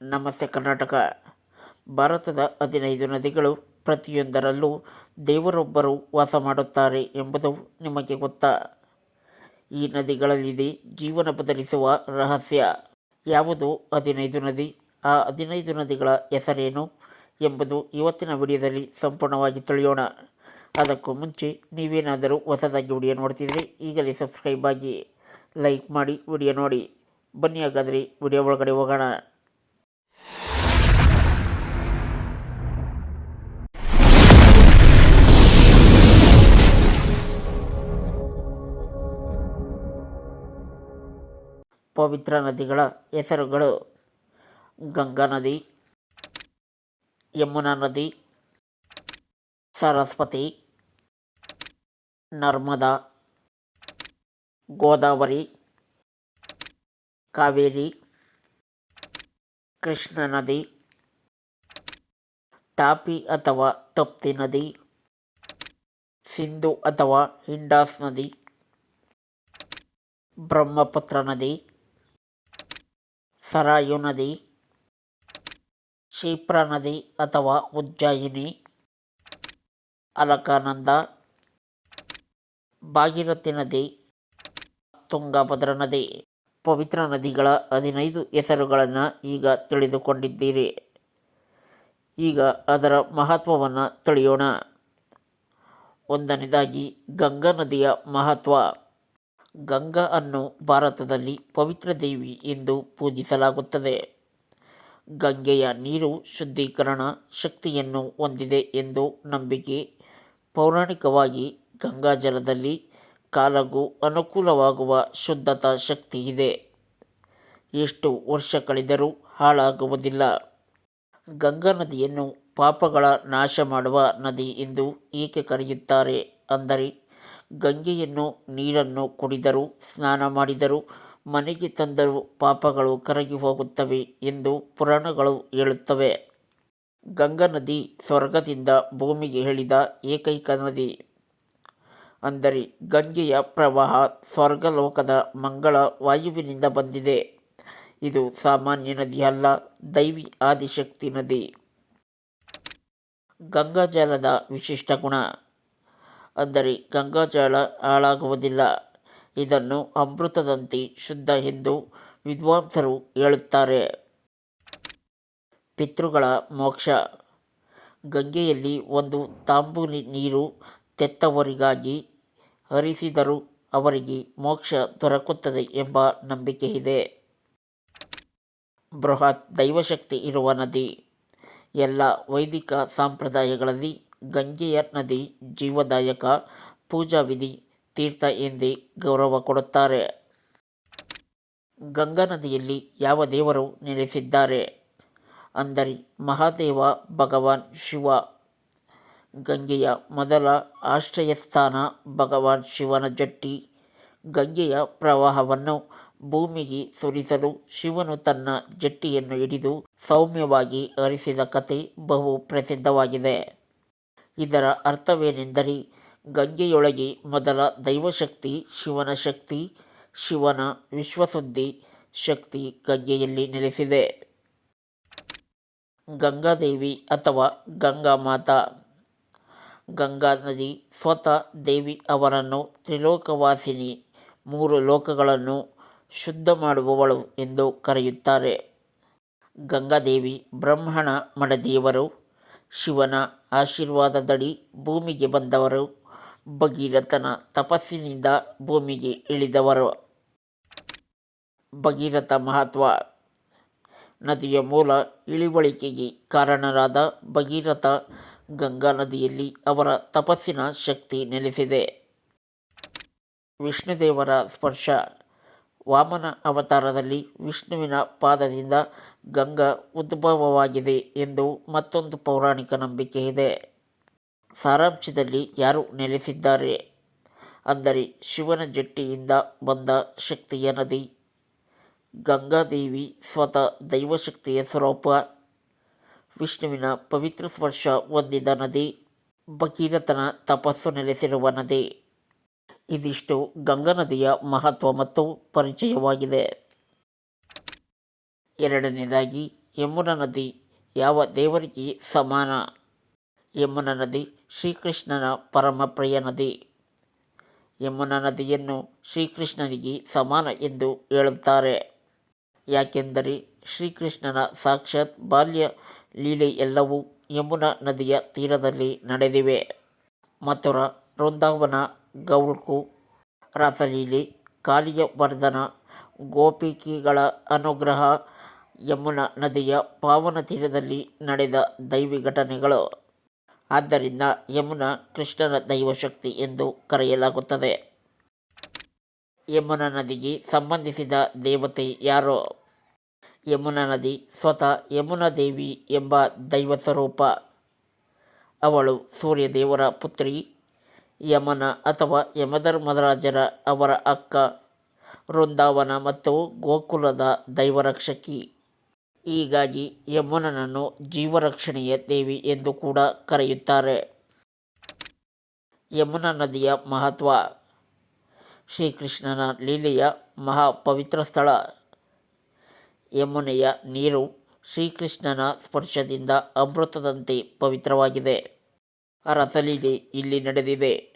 ನಮಸ್ತೆ ಕರ್ನಾಟಕ. ಭಾರತದ ಹದಿನೈದು ನದಿಗಳು ಪ್ರತಿಯೊಂದರಲ್ಲೂ ದೇವರೊಬ್ಬರು ವಾಸ ಮಾಡುತ್ತಾರೆ ಎಂಬುದು ನಿಮಗೆ ಗೊತ್ತಾ? ಈ ನದಿಗಳಲ್ಲಿದೆ ಜೀವನ ಬದಲಿಸುವ ರಹಸ್ಯ. ಯಾವುದು ಹದಿನೈದು ನದಿ? ಆ ಹದಿನೈದು ನದಿಗಳ ಹೆಸರೇನು ಎಂಬುದು ಇವತ್ತಿನ ವಿಡಿಯೋದಲ್ಲಿ ಸಂಪೂರ್ಣವಾಗಿ ತಿಳಿಯೋಣ. ಅದಕ್ಕೂ ಮುಂಚೆ ನೀವೇನಾದರೂ ಹೊಸದಾಗಿ ವಿಡಿಯೋ ನೋಡ್ತಿದ್ರೆ ಈಗಲೇ ಸಬ್ಸ್ಕ್ರೈಬ್ ಆಗಿ ಲೈಕ್ ಮಾಡಿ ವಿಡಿಯೋ ನೋಡಿ. ಬನ್ನಿ ಹಾಗಾದರೆ ವಿಡಿಯೋ ಒಳಗಡೆ ಹೋಗೋಣ. ಪವಿತ್ರ ನದಿಗಳ ಹೆಸರುಗಳು ಗಂಗಾ ನದಿ, ಯಮುನಾ ನದಿ, ಸರಸ್ವತಿ, ನರ್ಮದಾ, ಗೋದಾವರಿ, ಕಾವೇರಿ, ಕೃಷ್ಣ ನದಿ ತಾಪಿ ಅಥವಾ ತಪ್ತಿ ನದಿ, ಸಿಂಧು ಅಥವಾ ಇಂಡಾಸ್ ನದಿ, ಬ್ರಹ್ಮಪುತ್ರ ನದಿ ಸರಾಯು ನದಿ, ಕ್ಷಿಪ್ರಾ ನದಿ ಅಥವಾ ಉಜ್ಜಯಿನಿ, ಅಲಕಾನಂದ, ಭಾಗೀರಥಿ ನದಿ, ತುಂಗಭದ್ರಾ ನದಿ. ಪವಿತ್ರ ನದಿಗಳ ಹದಿನೈದು ಹೆಸರುಗಳನ್ನು ಈಗ ತಿಳಿದುಕೊಂಡಿದ್ದೀರಿ. ಈಗ ಅದರ ಮಹತ್ವವನ್ನು ತಿಳಿಯೋಣ. ಒಂದನೇದಾಗಿ ಗಂಗಾ ನದಿಯ ಮಹತ್ವ. ಗಂಗಾ ಅನ್ನು ಭಾರತದಲ್ಲಿ ಪವಿತ್ರ ದೇವಿ ಎಂದು ಪೂಜಿಸಲಾಗುತ್ತದೆ. ಗಂಗೆಯ ನೀರು ಶುದ್ಧೀಕರಣ ಶಕ್ತಿಯನ್ನು ಹೊಂದಿದೆ ಎಂದು ನಂಬಿಕೆ. ಪೌರಾಣಿಕವಾಗಿ ಗಂಗಾಜಲದಲ್ಲಿ ಕಾಲಗೂ ಅನುಕೂಲವಾಗುವ ಶುದ್ಧತಾ ಶಕ್ತಿ ಇದೆ. ಎಷ್ಟು ವರ್ಷ ಕಳೆದರೂ ಹಾಳಾಗುವುದಿಲ್ಲ. ಗಂಗಾ ನದಿಯನ್ನು ಪಾಪಗಳ ನಾಶ ಮಾಡುವ ನದಿ ಎಂದು ಏಕೆ ಕರೆಯುತ್ತಾರೆ? ಅಂದರೆ ಗಂಗೆಯನ್ನು, ನೀರನ್ನು ಕುಡಿದರು, ಸ್ನಾನ ಮಾಡಿದರು, ಮನೆಗೆ ತಂದರೂ, ಪಾಪಗಳು ಕರಗಿ ಹೋಗುತ್ತವೆ ಎಂದು ಪುರಾಣಗಳು ಹೇಳುತ್ತವೆ. ಗಂಗಾ ನದಿ ಸ್ವರ್ಗದಿಂದ ಭೂಮಿಗೆ ಹೇಳಿದ ಏಕೈಕ ನದಿ ಅಂದರೆ ಗಂಗೆಯ ಪ್ರವಾಹ ಸ್ವರ್ಗಲೋಕದ ಮಂಗಳ ವಾಯುವಿನಿಂದ ಬಂದಿದೆ. ಇದು ಸಾಮಾನ್ಯ ನದಿಯಲ್ಲ ದೈವಿ ಆದಿಶಕ್ತಿ ನದಿ. ಗಂಗಾಜಲದ ವಿಶಿಷ್ಟ ಗುಣ. ಅಂದರೆ ಗಂಗಾಜಲ ಹಾಳಾಗುವುದಿಲ್ಲ. ಇದನ್ನು ಅಮೃತದಂತೆ ಶುದ್ಧ ಎಂದು ವಿದ್ವಾಂಸರು ಹೇಳುತ್ತಾರೆ. ಪಿತೃಗಳ ಮೋಕ್ಷ. ಗಂಗೆಯಲ್ಲಿ ಒಂದು ತಾಂಬೂಲಿ ನೀರು ತೆತ್ತವರಿಗಾಗಿ ಹರಿಸಿದರೂ ಅವರಿಗೆ ಮೋಕ್ಷ ದೊರಕುತ್ತದೆ ಎಂಬ ನಂಬಿಕೆ ಇದೆ. ಬೃಹತ್ ದೈವಶಕ್ತಿ ಇರುವ ನದಿ. ಎಲ್ಲ ವೈದಿಕ ಸಂಪ್ರದಾಯಗಳಲ್ಲಿ ಗಂಗೆಯ ನದಿ ಜೀವದಾಯಕ ಪೂಜಾ ವಿಧಿ ತೀರ್ಥ ಎಂದೇ ಗೌರವ ಕೊಡುತ್ತಾರೆ. ಗಂಗಾ ನದಿಯಲ್ಲಿ ಯಾವ ದೇವರು ನೆಲೆಸಿದ್ದಾರೆ? ಅಂದರೆ ಮಹಾದೇವ, ಭಗವಾನ್ ಶಿವ. ಗಂಗೆಯ ಮೊದಲ ಆಶ್ರಯ ಸ್ಥಾನ ಭಗವಾನ್ ಶಿವನ ಜಟ್ಟಿ. ಗಂಗೆಯ ಪ್ರವಾಹವನ್ನು ಭೂಮಿಗೆ ಸುರಿಸಲು ಶಿವನು ತನ್ನ ಜಟ್ಟಿಯನ್ನು ಹಿಡಿದು ಸೌಮ್ಯವಾಗಿ ಹರಿಸಿದ ಕತೆ ಬಹು ಪ್ರಸಿದ್ಧವಾಗಿದೆ. ಇದರ ಅರ್ಥವೇನೆಂದರೆ ಗಂಗೆಯೊಳಗೆ ಮೊದಲ ದೈವಶಕ್ತಿ ಶಿವನ ಶಕ್ತಿ, ಶಿವನ ವಿಶ್ವಸುದ್ದಿ ಶಕ್ತಿ ಗಂಗೆಯಲ್ಲಿ ನೆಲೆಸಿದೆ. ಗಂಗಾದೇವಿ ಅಥವಾ ಗಂಗಾ ಮಾತಾ ಗಂಗಾ ನದಿ ಸ್ವತಃ ದೇವಿ ಅವರನ್ನು ತ್ರಿಲೋಕವಾಸಿನಿ, ಮೂರು ಲೋಕಗಳನ್ನು ಶುದ್ಧ ಮಾಡುವವಳು ಎಂದು ಕರೆಯುತ್ತಾರೆ. ಗಂಗಾದೇವಿ ಬ್ರಹ್ಮಣ ಮಡದಿಯವರು ಶಿವನ ಆಶೀರ್ವಾದದಡಿ ಭೂಮಿಗೆ ಬಂದವರು. ಭಗೀರಥನ ತಪಸ್ಸಿನಿಂದ ಭೂಮಿಗೆ ಇಳಿದವರು. ಭಗೀರಥ ಮಹತ್ವ ನದಿಯ ಮೂಲ ಇಳಿವಳಿಕೆಗೆ ಕಾರಣರಾದ ಭಗೀರಥ ಗಂಗಾ ನದಿಯಲ್ಲಿ ಅವರ ತಪಸ್ಸಿನ ಶಕ್ತಿ ನೆಲೆಸಿದೆ. ವಿಷ್ಣುದೇವರ ಸ್ಪರ್ಶ ವಾಮನ ಅವತಾರದಲ್ಲಿ ವಿಷ್ಣುವಿನ ಪಾದದಿಂದ ಗಂಗಾ ಉದ್ಭವವಾಗಿದೆ ಎಂದು ಮತ್ತೊಂದು ಪೌರಾಣಿಕ ನಂಬಿಕೆ ಇದೆ. ಸಾರಾಂಶದಲ್ಲಿ ಯಾರು ನೆಲೆಸಿದ್ದಾರೆ? ಅಂದರೆ ಶಿವನ ಜಟ್ಟಿಯಿಂದ ಬಂದ ಶಕ್ತಿಯ ನದಿ. ಗಂಗಾದೇವಿ ಸ್ವತಃ ದೈವಶಕ್ತಿಯ ಸ್ವರೂಪ. ವಿಷ್ಣುವಿನ ಪವಿತ್ರ ಸ್ಪರ್ಶ ಹೊಂದಿದ ನದಿ. ಭಗೀರಥನ ತಪಸ್ಸು ನೆಲೆಸಿರುವ ನದಿ. ಇದಿಷ್ಟು ಗಂಗಾ ನದಿಯ ಮಹತ್ವ ಮತ್ತು ಪರಿಚಯವಾಗಿದೆ. ಎರಡನೇದಾಗಿ, ಯಮುನಾ ನದಿ ಯಾವ ದೇವರಿಗೆ ಸಮಾನ? ಯಮುನಾ ನದಿ ಶ್ರೀಕೃಷ್ಣನ ಪರಮಪ್ರಿಯ ನದಿ. ಯಮುನಾ ನದಿಯನ್ನು ಶ್ರೀಕೃಷ್ಣನಿಗೆ ಸಮಾನ ಎಂದು ಹೇಳುತ್ತಾರೆ. ಯಾಕೆಂದರೆ ಶ್ರೀಕೃಷ್ಣನ ಸಾಕ್ಷಾತ್ ಬಾಲ್ಯ ಲೀಲೆ ಎಲ್ಲವೂ ಯಮುನಾ ನದಿಯ ತೀರದಲ್ಲಿ ನಡೆದಿವೆ. ಮಥುರಾ, ವೃಂದಾವನ, ಗೌಳ್ಕು ರಾಸಲೀಲೆ ಕಾಲಿಯ ಗೋಪಿಕಿಗಳ ಗೋಪಿಕೆಗಳ ಅನುಗ್ರಹ, ಯಮುನಾ ನದಿಯ ಪಾವನ ತೀರದಲ್ಲಿ ನಡೆದ ದೈವಿ ಘಟನೆಗಳು. ಆದ್ದರಿಂದ ಯಮುನಾ ಕೃಷ್ಣನ ದೈವಶಕ್ತಿ ಎಂದು ಕರೆಯಲಾಗುತ್ತದೆ. ಯಮುನಾ ನದಿಗೆ ಸಂಬಂಧಿಸಿದ ದೇವತೆ ಯಾರು? ಯಮುನಾ ನದಿ ಸ್ವತಃ ಯಮುನಾ ದೇವಿ ಎಂಬ ದೈವ ಸ್ವರೂಪ ಅವಳು ಸೂರ್ಯದೇವರ ಪುತ್ರಿ. ಯಮನ ಅಥವಾ ಯಮಧರ್ಮರಾಜರ ಅವರ ಅಕ್ಕ ವೃಂದಾವನ ಮತ್ತು ಗೋಕುಲದ ದೈವರಕ್ಷಕಿ. ಹೀಗಾಗಿ ಯಮುನನನ್ನು ಜೀವರಕ್ಷಣೆಯ ದೇವಿ ಎಂದು ಕೂಡ ಕರೆಯುತ್ತಾರೆ. ಯಮುನಾ ನದಿಯ ಮಹತ್ವ. ಶ್ರೀಕೃಷ್ಣನ ಲೀಲೆಯ ಮಹಾ ಪವಿತ್ರ ಸ್ಥಳ. ಯಮುನೆಯ ನೀರು ಶ್ರೀಕೃಷ್ಣನ ಸ್ಪರ್ಶದಿಂದ ಅಮೃತದಂತೆ ಪವಿತ್ರವಾಗಿದೆ. ರಸಲೀಲೆ ಇಲ್ಲಿ ನಡೆದಿದೆ.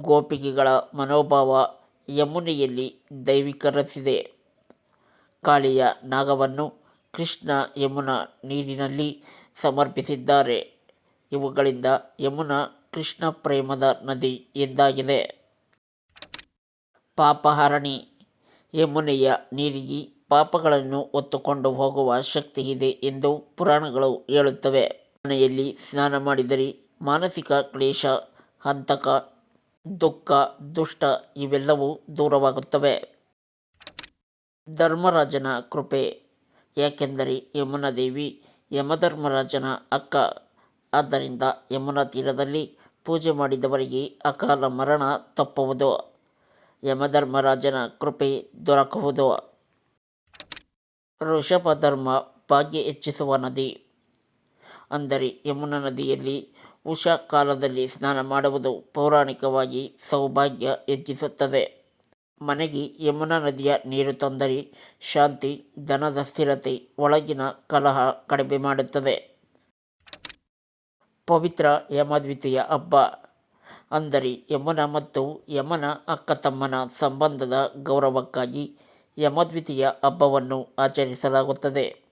ಗೋಪಿಕೆಗಳ ಮನೋಭಾವ ಯಮುನೆಯಲ್ಲಿ ದೈವಿಕರಿಸಿದೆ. ಕಾಳಿಯ ನಾಗವನ್ನು ಕೃಷ್ಣ ಯಮುನಾ ನೀರಿನಲ್ಲಿ ಸಮರ್ಪಿಸಿದ್ದಾರೆ. ಇವುಗಳಿಂದ ಯಮುನಾ ಕೃಷ್ಣ ಪ್ರೇಮದ ನದಿ ಎಂದಾಗಿದೆ. ಪಾಪಹರಣಿ. ಯಮುನೆಯ ನೀರಿಗೆ ಪಾಪಗಳನ್ನು ಹೊತ್ತುಕೊಂಡು ಹೋಗುವ ಶಕ್ತಿ ಇದೆ ಎಂದು ಪುರಾಣಗಳು ಹೇಳುತ್ತವೆ. ಮನೆಯಲ್ಲಿ ಸ್ನಾನ ಮಾಡಿದರೆ ಮಾನಸಿಕ ಕ್ಲೇಶ, ಹಂತಕ, ದುಃಖ, ದುಷ್ಟ ಇವೆಲ್ಲವೂ ದೂರವಾಗುತ್ತವೆ. ಧರ್ಮರಾಜನ ಕೃಪೆ. ಯಾಕೆಂದರೆ ಯಮುನಾ ದೇವಿ ಯಮಧರ್ಮರಾಜನ ಅಕ್ಕ. ಆದ್ದರಿಂದ ಯಮುನಾ ತೀರದಲ್ಲಿ ಪೂಜೆ ಮಾಡಿದವರಿಗೆ ಅಕಾಲ ಮರಣ ತಪ್ಪುವುದು. ಯಮಧರ್ಮರಾಜನ ಕೃಪೆ ದೊರಕುವುದು. ಋಷಭಧರ್ಮ ಭಾಗ್ಯ ಹೆಚ್ಚಿಸುವ ನದಿ. ಅಂದರೆ ಯಮುನಾ ನದಿಯಲ್ಲಿ ಕಾಲದಲ್ಲಿ ಸ್ನಾನ ಮಾಡುವುದು ಪೌರಾಣಿಕವಾಗಿ ಸೌಭಾಗ್ಯ ಹೆಚ್ಚಿಸುತ್ತದೆ. ಮನೆಗೆ ಯಮುನಾ ನದಿಯ ನೀರು ತಂದರೆ ಶಾಂತಿ, ಧನದ ಸ್ಥಿರತೆ, ಒಳಗಿನ ಕಲಹ ಕಡಿಮೆ ಮಾಡುತ್ತದೆ. ಪವಿತ್ರ ಯಮದ್ವಿತೀಯ ಹಬ್ಬ ಅಂದರೆ ಯಮುನಾ ಮತ್ತು ಯಮನ ಅಕ್ಕ ತಮ್ಮನ ಸಂಬಂಧದ ಗೌರವಕ್ಕಾಗಿ ಯಮದ್ವಿತೀಯ ಹಬ್ಬವನ್ನು ಆಚರಿಸಲಾಗುತ್ತದೆ.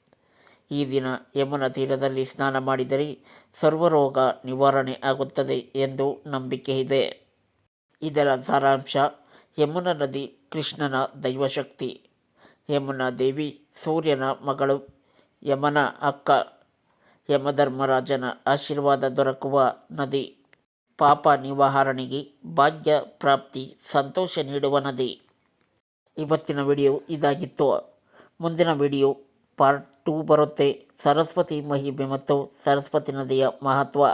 ಈ ದಿನ ಯಮುನಾ ತೀರದಲ್ಲಿ ಸ್ನಾನ ಮಾಡಿದರೆ ಸರ್ವರೋಗ ನಿವಾರಣೆ ಆಗುತ್ತದೆ ಎಂದು ನಂಬಿಕೆ ಇದೆ. ಇದರ ಸಾರಾಂಶ, ಯಮುನಾ ನದಿ ಕೃಷ್ಣನ ದೈವಶಕ್ತಿ. ಯಮುನಾ ದೇವಿ ಸೂರ್ಯನ ಮಗಳು, ಯಮನ ಅಕ್ಕ, ಯಮಧರ್ಮರಾಜನ ಆಶೀರ್ವಾದ ದೊರಕುವ ನದಿ. ಪಾಪ ನಿವಾರಣೆಗೆ ಭಾಗ್ಯ ಪ್ರಾಪ್ತಿ, ಸಂತೋಷ ನೀಡುವ ನದಿ. ಇವತ್ತಿನ ವಿಡಿಯೋ ಇದಾಗಿತ್ತು. ಮುಂದಿನ ವಿಡಿಯೋ ಪಾರ್ಟ್ ಟೂ ಬರುತ್ತೆ. ಸರಸ್ವತಿ ಮಹಿಮೆ ಮತ್ತು ಸರಸ್ವತಿ ನದಿಯ ಮಹತ್ವ.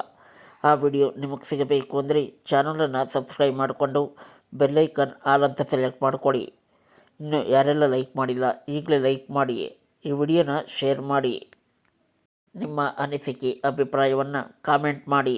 ಆ ವಿಡಿಯೋ ನಿಮಗೆ ಸಿಗಬೇಕು ಅಂದರೆ ಚಾನಲನ್ನು ಸಬ್ಸ್ಕ್ರೈಬ್ ಮಾಡಿಕೊಂಡು ಬೆಲ್ಲೈಕನ್ ಆಲ್ ಅಂತ ಸೆಲೆಕ್ಟ್ ಮಾಡಿಕೊಡಿ ಇನ್ನು ಯಾರೆಲ್ಲ ಲೈಕ್ ಮಾಡಿಲ್ಲ, ಈಗಲೇ ಲೈಕ್ ಮಾಡಿ, ಈ ವಿಡಿಯೋನ ಶೇರ್ ಮಾಡಿ. ನಿಮ್ಮ ಅನಿಸಿಕೆ, ಅಭಿಪ್ರಾಯವನ್ನು ಕಾಮೆಂಟ್ ಮಾಡಿ.